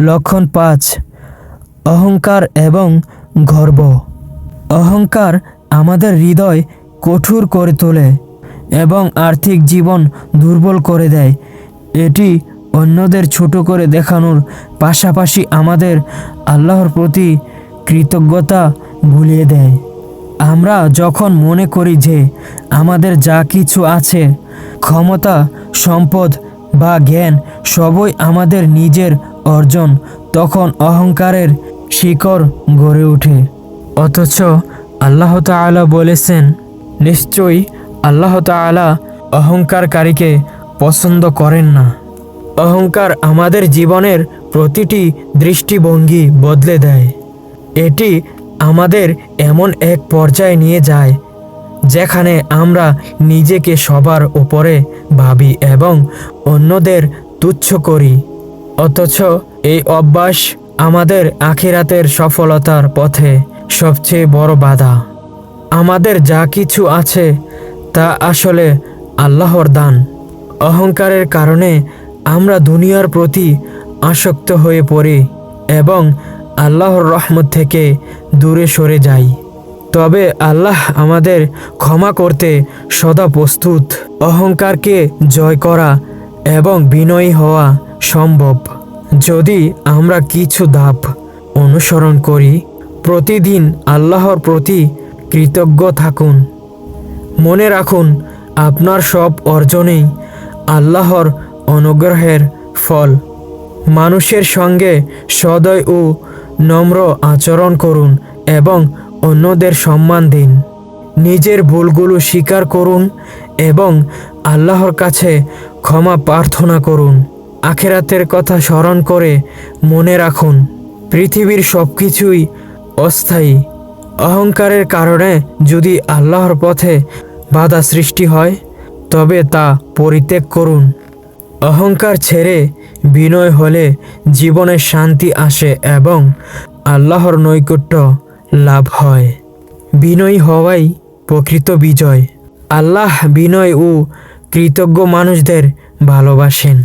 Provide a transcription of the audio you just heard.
লক্ষণ পাঁচ, অহংকার এবং গর্ব। অহংকার আমাদের হৃদয় কঠোর করে তোলে এবং আর্থিক জীবন দুর্বল করে দেয়। এটি অন্যদের ছোট করে দেখানোর পাশাপাশি আমাদের আল্লাহর প্রতি কৃতজ্ঞতা ভুলিয়ে দেয়। আমরা যখন মনে করি যে আমাদের যা কিছু আছে, ক্ষমতা, সম্পদ বা জ্ঞান সবই আমাদের নিজের অর্জন তখন অহংকারের শিকড় গড়ে ওঠে। অথচ আল্লাহ তাআলা বলেছেন, নিশ্চয়ই আল্লাহ তাআলা অহংকারকারীকে পছন্দ করেন না। অহংকার আমাদের জীবনের প্রতিটি দৃষ্টিভঙ্গি বদলে দেয়। এটি আমাদের এমন এক পর্যায়ে নিয়ে যায়, যেখানে আমরা নিজেকে সবার উপরে ভাবি এবং অন্যদের তুচ্ছ করি। অথচ এই অভ্যাস আমাদের আখিরাতের সফলতার পথে সবচেয়ে বড় বাধা। আমাদের যা কিছু আছে তা আসলে আল্লাহর দান। অহংকারের কারণে আমরা দুনিয়ার প্রতি আসক্ত হয়ে পড়ি এবং আল্লাহর রহমত থেকে দূরে সরে যাই। তবে আল্লাহ আমাদের ক্ষমা করতে সদা প্রস্তুত। অহংকারকে জয় করা এবং বিনয়ী হওয়া সম্ভব। যদি আমরা কিছু ধাপ অনুসরণ করি, প্রতিদিন আল্লাহর প্রতি কৃতজ্ঞ থাকুন। মনে রাখুন, আপনার সব অর্জনেই আল্লাহর অনুগ্রহের ফল। মানুষের সঙ্গে সদয় ও নম্র আচরণ করুন এবং অন্যদের সম্মান দিন। নিজের ভুলগুলো স্বীকার করুন এবং আল্লাহর কাছে ক্ষমা প্রার্থনা করুন। আখেরাতের কথা স্মরণ করে মনে রাখুন, পৃথিবীর সব কিছুই অস্থায়ী। অহংকারের কারণে যদি আল্লাহর পথে বাধা সৃষ্টি হয়, তবে তা পরিত্যাগ করুন। অহংকার ছেড়ে বিনয় হলে জীবনে শান্তি আসে এবং আল্লাহর নৈকট্য লাভ হয়। বিনয়ী হওয়াই প্রকৃত বিজয়। আল্লাহ বিনয় ও কৃতজ্ঞ মানুষদের ভালোবাসেন।